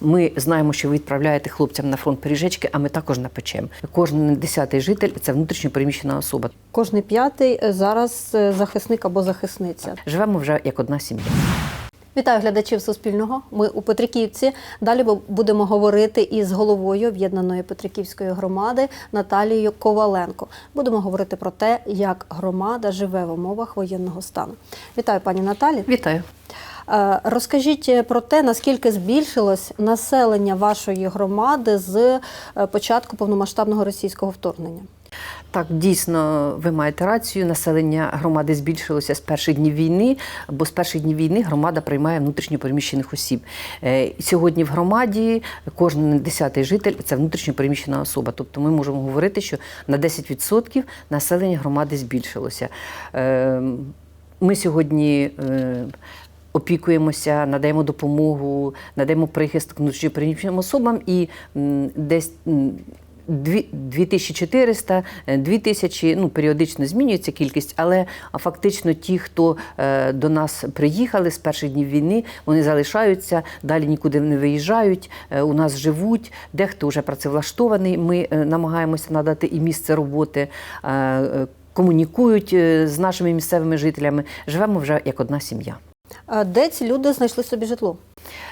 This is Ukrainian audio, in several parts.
Ми знаємо, що ви відправляєте хлопцям на фронт пиріжечки, а ми також напечемо. Кожен десятий житель це внутрішньо переміщена особа. Кожний п'ятий е, зараз е, захисник або захисниця. Живемо вже як одна сім'я. Вітаю глядачів Суспільного. Ми у Петриківці. Далі будемо говорити із головою об'єднаної Петриківської громади Наталією Коваленко. Будемо говорити про те, як громада живе в умовах воєнного стану. Вітаю, пані Наталі. Вітаю. Е, Розкажіть про те, наскільки збільшилось населення вашої громади з е, початку повномасштабного російського вторгнення. Так, дійсно, ви маєте рацію. Населення громади збільшилося з перших днів війни, бо з перших днів війни громада приймає внутрішньо переміщених осіб. Е, Сьогодні в громаді кожен десятий житель це внутрішньо переміщена особа. Тобто ми можемо говорити, що на 10% населення громади збільшилося. Е, Ми сьогодні. Е, Опікуємося, надаємо допомогу, надаємо прихисток внутрішньо переміщеним особам і десь м, Дві- 2400, е, 2000, ну, періодично змінюється кількість, але фактично ті, хто е, до нас приїхали з перших днів війни, вони залишаються, далі нікуди не виїжджають, е, у нас живуть, дехто вже працевлаштований. Ми е, намагаємося надати і місце роботи. е, е, Комунікують е, з нашими місцевими жителями. Живемо вже як одна сім'я. Е, Де ці люди знайшли собі житло?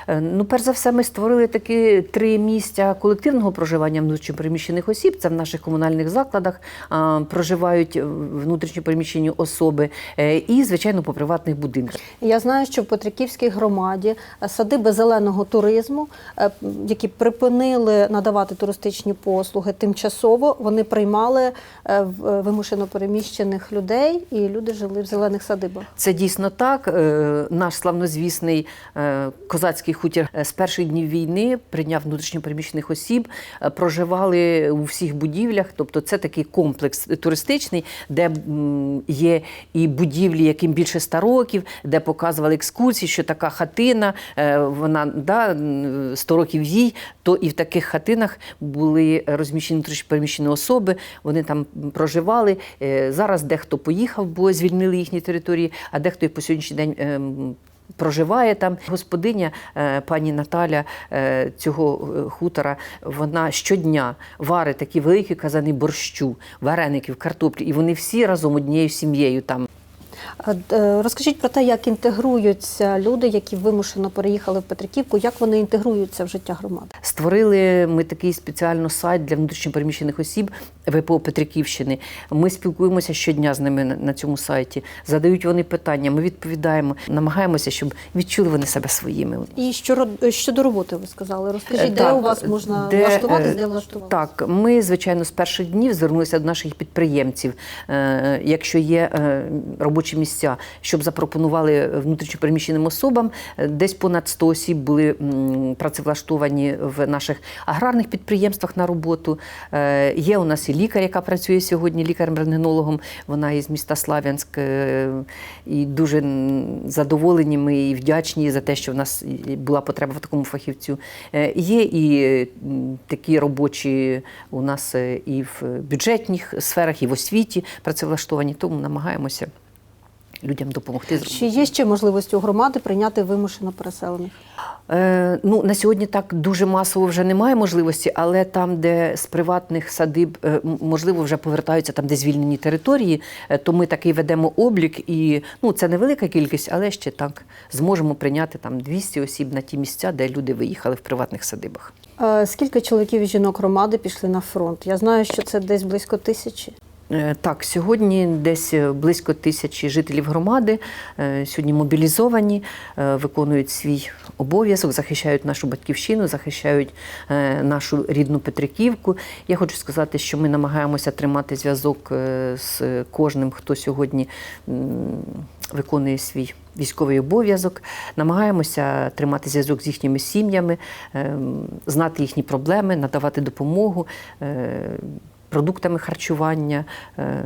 Е, Ну, перш за все, ми створили такі три місця колективного проживання внутрішньопереміщених осіб. Це в наших комунальних закладах проживають внутрішньопереміщені особи е, і, звичайно, по приватних будинках. Я знаю, що в Петриківській громаді е, садиби зеленого туризму, які припинили надавати туристичні послуги тимчасово, вони приймали вимушено переміщених людей, і люди жили в зелених садибах. Це дійсно так. Наш славнозвісний е, козацький хутір е, з перших днів війни прийняв внутрішньопереміщених осіб, е, проживали у всіх будівлях. Тобто, це такий комплекс туристичний, де є і будівлі, яким більше 100 років, де показували екскурсії, що така хатина, е, вона да, 100 років їй, то і в таких хатинах були розміщені внутрішньопереміщені особи. Вони там проживали. Зараз дехто поїхав, бо звільнили їхні території, а дехто і по сьогоднішній день. Проживає там господиня е, пані Наталя е, цього е, хутора. Вона щодня варить такі великі казани борщу, вареників, картоплі, і вони всі разом однією сім'єю там. Е, Розкажіть про те, як інтегруються люди, які вимушено переїхали в Петриківку, як вони інтегруються в життя громади. Створили ми такий спеціально сайт для внутрішньопереміщених осіб ВПО Петриківщини. Ми спілкуємося щодня з ними на- цьому сайті. Задають вони питання, ми відповідаємо, намагаємося, щоб відчули вони себе своїми. І що ро- щодо роботи, ви сказали, розкажіть, де у вас можна де, влаштуватись, е, де влаштуватися? Так, ми, звичайно, з перших днів звернулися до наших підприємців, е, якщо є е, робочі місця, щоб запропонували внутрішньопереміщеним особам. Е, Десь понад 100 осіб були працевлаштовані в наших аграрних підприємствах на роботу. Е, Є у нас і лікар, яка працює сьогодні, лікарем-рентгенологом. Вона із міста Слав'янськ. е, І дуже задоволені ми і вдячні за те, що в нас була потреба в такому фахівцю. Є і такі робочі у нас і в бюджетних сферах, і в освіті працевлаштовані, тому намагаємося людям допомогти. Чи є ще можливість у громади прийняти вимушено переселених? Е, ну, на сьогодні так дуже масово вже немає можливості, але там, де з приватних садиб, е, можливо, вже повертаються там, де звільнені території, е, то ми такий ведемо облік, і ну, це невелика кількість, але ще так зможемо прийняти там 200 осіб на ті місця, де люди виїхали в приватних садибах. Е, Скільки чоловіків і жінок громади пішли на фронт? Я знаю, що це десь близько тисячі. Е, Так, сьогодні десь е, близько тисячі жителів громади е, сьогодні мобілізовані, виконують свій обов'язок, захищають нашу батьківщину, захищають нашу рідну Петриківку. Я хочу сказати, що ми намагаємося тримати зв'язок з кожним, хто сьогодні виконує свій військовий обов'язок. Намагаємося тримати зв'язок з їхніми сім'ями, е, знати їхні проблеми, надавати допомогу. Продуктами харчування, е,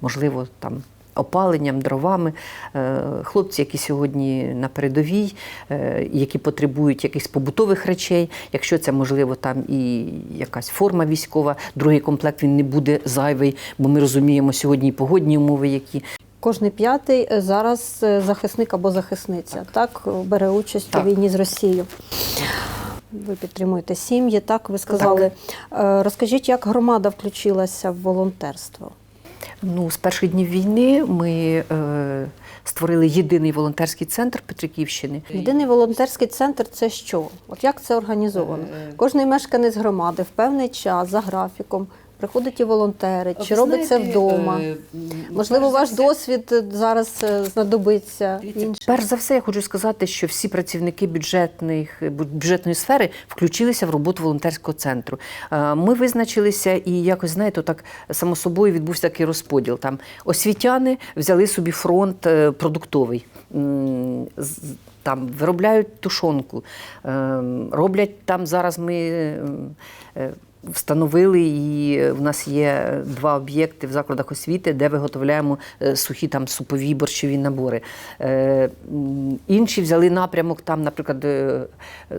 можливо, там. Опаленням, дровами, Е, хлопці, які сьогодні на передовій, е, які потребують якихось побутових речей. Якщо це можливо, там і якась форма військова, другий комплект він не буде зайвий, бо ми розуміємо сьогодні і погодні умови, які Кожний п'ятий зараз захисник або захисниця, так, бере участь Так. у війні з Росією. Ви підтримуєте сім'ї, так ви сказали. Так. Розкажіть, як громада включилася в волонтерство? Ну, з перших днів війни ми е, створили єдиний волонтерський центр Петриківщини. Єдиний волонтерський центр це що? От як це організовано? Кожний мешканець громади в певний час за графіком приходить і волонтери, чи робить це вдома? е, Можливо, ваш все- досвід е, зараз е, знадобиться. Перш за все, я хочу сказати, що всі працівники бюджетних бюджетної сфери включилися в роботу волонтерського центру. Ми визначилися і якось знаєте, так само собою відбувся такий розподіл. Там освітяни взяли собі фронт продуктовий. З- Там виробляють тушонку, е, роблять там зараз ми. Встановили і в нас є два об'єкти в закладах освіти, де виготовляємо е, сухі там супові борщові набори. Е, Інші взяли напрямок, там, наприклад, е,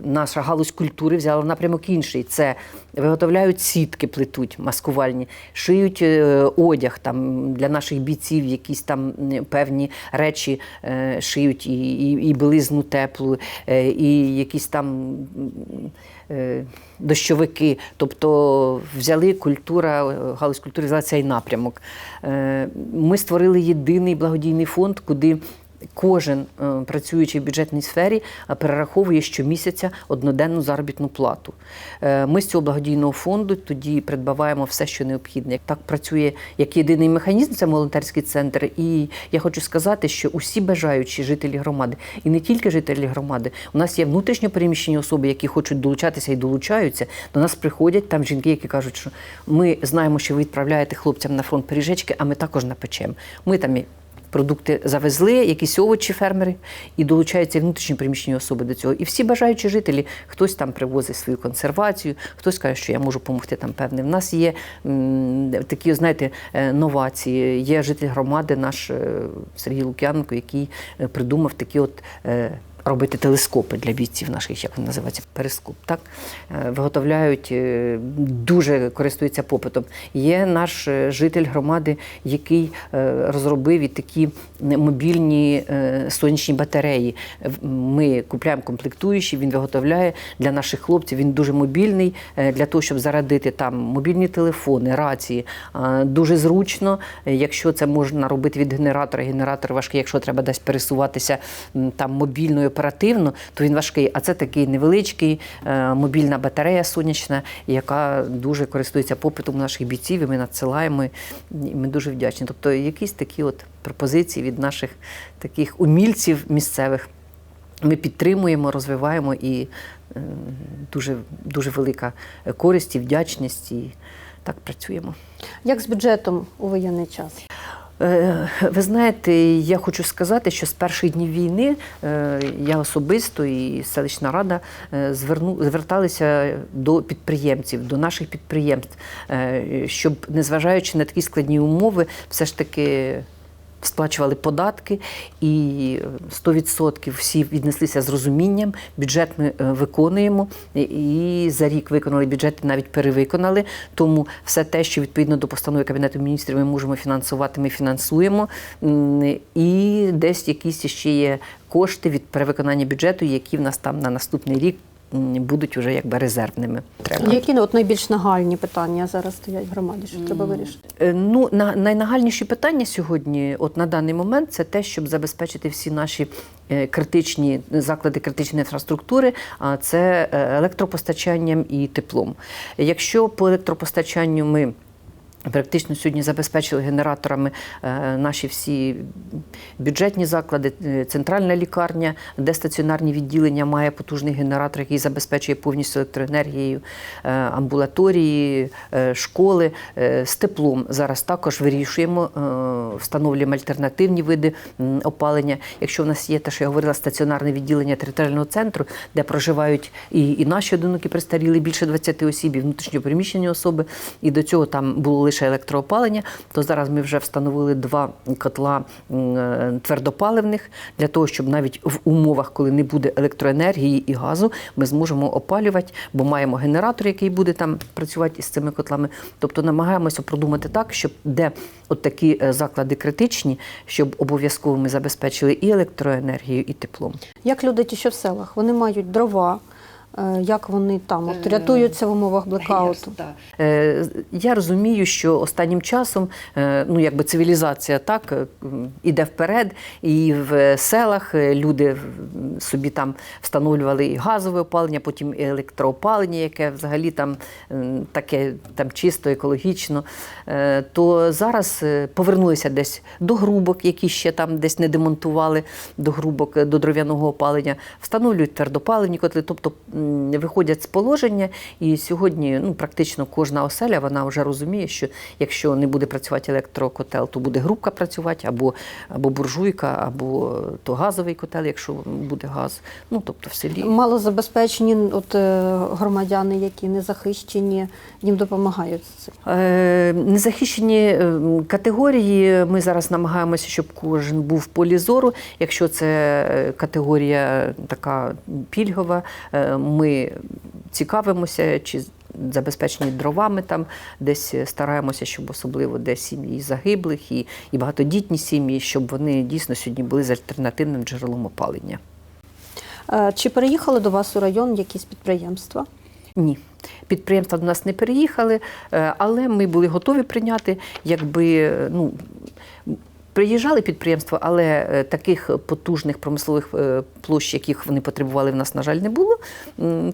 наша галузь культури взяла напрямок інший. Це виготовляють сітки, плетуть маскувальні, шиють одяг там для наших бійців, якісь там певні речі шиють і, і, і білизну теплу, і якісь там. Е, Дощовики, тобто взяли культура, е, галузь культури взяла цей напрямок. Е, Ми створили єдиний благодійний фонд, куди кожен е, працюючий в бюджетній сфері е, перераховує щомісяця одноденну заробітну плату. Е, Ми з цього благодійного фонду тоді придбаваємо все, що необхідне. Так працює як єдиний механізм, це волонтерський центр. І я хочу сказати, що усі бажаючі жителі громади, і не тільки жителі громади, у нас є внутрішньо переміщені особи, які хочуть долучатися і долучаються. До нас приходять там жінки, які кажуть, що ми знаємо, що ви відправляєте хлопцям на фронт пиріжечки, а ми також напечемо. Ми там Продукти завезли, якісь овочі фермери, і долучаються внутрішні приміщені особи до цього. І всі бажаючі жителі, хтось там привозить свою консервацію, хтось каже, що я можу допомогти там певне. В нас є такі, знаєте, е, новації. Є житель громади, наш е, Сергій Лук'яненко, який е, придумав такі от. Робити телескопи для бійців наших, як він називається, перископ. Так Е, виготовляють, е, дуже користуються попитом. Є наш е, житель громади, який розробив і такі мобільні сонячні батареї. Ми купляємо комплектуючі, він виготовляє для наших хлопців. Він дуже мобільний для того, щоб зарадити там мобільні телефони, рації. Дуже зручно, якщо це можна робити від генератора. Генератор важкий, якщо треба десь пересуватися там мобільно і оперативно, то він важкий. А це такий невеличкий е, мобільна батарея сонячна, яка дуже користується попитом наших бійців. І ми надсилаємо. І ми дуже вдячні. Тобто, якісь такі от пропозиції від наших таких умільців місцевих. Ми підтримуємо, розвиваємо і е, дуже, дуже велика користь і вдячність, і так працюємо. Як з бюджетом у воєнний час? Е, Ви знаєте, я хочу сказати, що з перших днів війни е, я особисто і селищна рада е, зверталися до підприємців, до наших підприємств, щоб, незважаючи на такі складні умови, все ж таки. Сплачували податки, і 100% всі віднеслися з розумінням. Бюджет ми е, виконуємо, і за рік виконали бюджет, навіть перевиконали. Тому все те, що відповідно до постанови Кабінету міністрів ми можемо фінансувати, ми фінансуємо. І десь якісь ще є кошти від перевиконання бюджету, які в нас там на наступний рік будуть вже якби резервними. Треба. Які ну, от найбільш нагальні питання зараз стоять в громаді, що треба вирішити? Е, Ну, на, найнагальніші питання сьогодні, от на даний момент, це те, щоб забезпечити всі наші е, критичні заклади критичної інфраструктури, а це е, електропостачанням і теплом. Якщо по електропостачанню ми Практично сьогодні забезпечили генераторами е, наші всі бюджетні заклади, е, центральна лікарня, де стаціонарні відділення має потужний генератор, який забезпечує повністю електроенергією, е, амбулаторії, школи з теплом. Зараз також вирішуємо, встановлюємо альтернативні види опалення. Якщо в нас є те, що я говорила, стаціонарне відділення територіального центру, де проживають і, і наші одинокі престарілі, більше 20 осіб, і внутрішньо переміщені особи, і до цього там було лише електроопалення, то зараз ми вже встановили два котла е, твердопаливних для того, щоб навіть в умовах, коли не буде електроенергії і газу, ми зможемо опалювати, бо маємо генератор, який буде там працювати із цими котлами. Тобто намагаємося продумати так, щоб де от такі е, заклади критичні, щоб обов'язково ми забезпечили і електроенергію, і теплом. Як люди ті, що в селах? Вони мають дрова, Як вони там от, рятуються в умовах блекауту? Е, Я розумію, що останнім часом е, ну, якби цивілізація так е, іде вперед, і в селах е, люди собі там встановлювали і газове опалення, потім і електроопалення, яке взагалі там таке там чисто, екологічно. Е, То зараз е, повернулися десь до грубок, які ще там десь не демонтували до грубок, е, до дров'яного опалення, встановлюють твердопалені котли, тобто виходять з положення. І сьогодні ну, практично кожна оселя вона вже розуміє, що якщо не буде працювати електрокотел, то буде грубка працювати, або, або буржуйка, або то газовий котел, якщо буде газ. Ну тобто в селі. Малозабезпечені от, е, громадяни, які не захищені, їм допомагають. Е, Незахищені е, категорії. Ми зараз намагаємося, щоб кожен був в полі зору. Якщо це е, категорія така пільгова, е, ми цікавимося, чи забезпечені дровами там, десь стараємося, щоб особливо де сім'ї загиблих і, і багатодітні сім'ї, щоб вони дійсно сьогодні були з альтернативним джерелом опалення. Е, Чи переїхали до вас у район якісь підприємства? Ні. Підприємства до нас не переїхали, е, але ми були готові прийняти, якби е, ну. Приїжджали підприємства, але е, таких потужних промислових е, площ, яких вони потребували, в нас, на жаль, не було.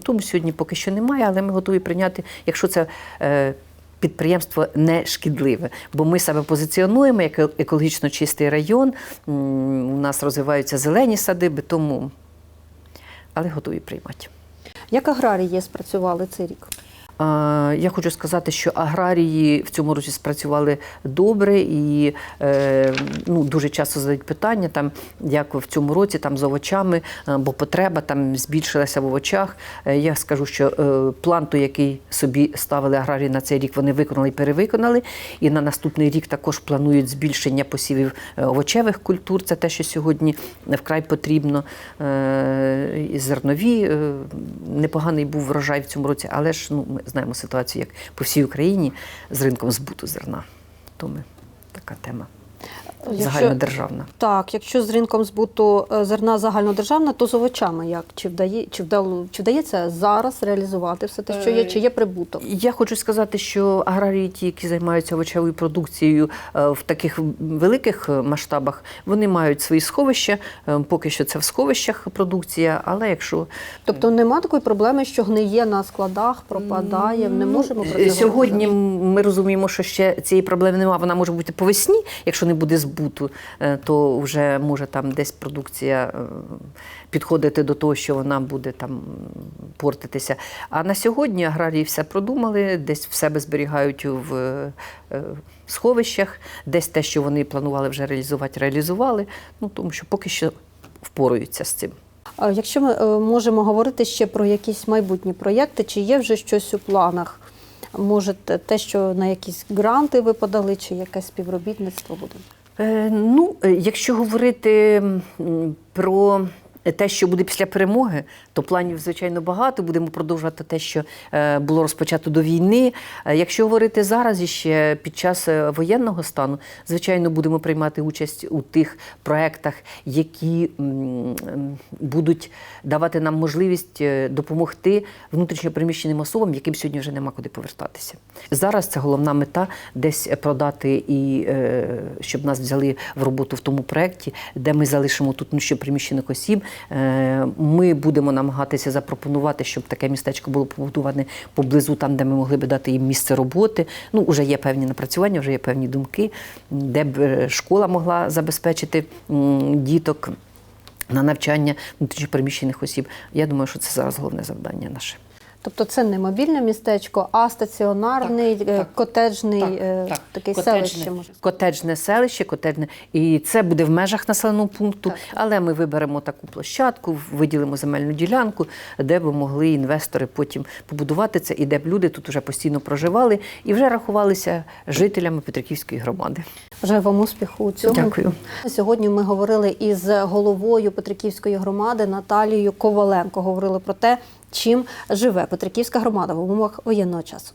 Тому сьогодні поки що немає, але ми готові прийняти, якщо це е, підприємство не шкідливе. Бо ми себе позиціонуємо як екологічно чистий район. У нас розвиваються зелені садиби, тому але готові приймати. Як аграрії спрацювали цей рік? Я хочу сказати, що аграрії в цьому році спрацювали добре і е, ну, дуже часто задають питання, там, як в цьому році там, з овочами, е, бо потреба там збільшилася в овочах. Е, Я скажу, що план, який собі ставили аграрії на цей рік, вони виконали і перевиконали. І на наступний рік також планують збільшення посівів овочевих культур. Це те, що сьогодні вкрай потрібно. Зернові непоганий був врожай в цьому році, але ж ну, ми знаємо ситуацію, як по всій Україні з ринком збуту зерна. Тому така тема загальнодержавна. Так, якщо з ринком збуту е, зерна загальнодержавна, то з овочами як? Чи, вдає, чи, вдало, чи вдається зараз реалізувати все те, що є, чи є прибуток? Я хочу сказати, що аграрії, ті, які займаються овочевою продукцією е, в таких великих е, масштабах, вони мають свої сховища. Е, Поки що це в сховищах продукція, але якщо Тобто нема такої проблеми, що гниє на складах, пропадає, не можемо про це Е, Сьогодні говорити? ми розуміємо, що ще цієї проблеми немає. Вона може бути по весні, якщо не буде збуту, е, то вже може там десь продукція е, підходити до того, що вона буде там портитися. А на сьогодні аграрії все продумали, десь в себе зберігають в сховищах, десь те, що вони планували вже реалізувати, реалізували. Ну тому що поки що впораються з цим. Якщо ми е, можемо говорити ще про якісь майбутні проєкти, чи є вже щось у планах? Може, те, що на якісь гранти ви подали, чи якесь співробітництво буде? Е, Ну, е, якщо говорити про те, що буде після перемоги, то планів, звичайно, багато. Будемо продовжувати те, що е, було розпочато до війни. Е, Якщо говорити зараз і ще під час е, воєнного стану, звичайно, будемо приймати участь у тих проектах, які будуть давати нам можливість допомогти внутрішньопереміщеним особам, яким сьогодні вже нема куди повертатися. Зараз це головна мета десь продати і щоб нас взяли в роботу в тому проєкті, де ми залишимо тут внутрішньопереміщених осіб. Е, Ми будемо намагатися запропонувати, щоб таке містечко було побудоване поблизу, там, де ми могли би дати їм місце роботи. Ну, вже є певні напрацювання, вже є певні думки, де б е, школа могла забезпечити діток. На навчання внутрішньопереміщених осіб. Я думаю, що це зараз головне завдання наше. Тобто це не мобільне містечко, а стаціонарний, Так, е, так. котеджний Так, е, так. такий Котеджне- селище. Котеджне селище, котеджне. І це буде в межах населеного пункту, але ми виберемо таку площадку, виділимо земельну ділянку, де б могли інвестори потім побудувати це, і де б люди тут вже постійно проживали і вже рахувалися жителями Петриківської громади. Бажаю вам успіху у цьому. Дякую. Сьогодні ми говорили із головою Петриківської громади Наталією Коваленко. Говорили про те, чим живе Петриківська громада в умовах воєнного часу.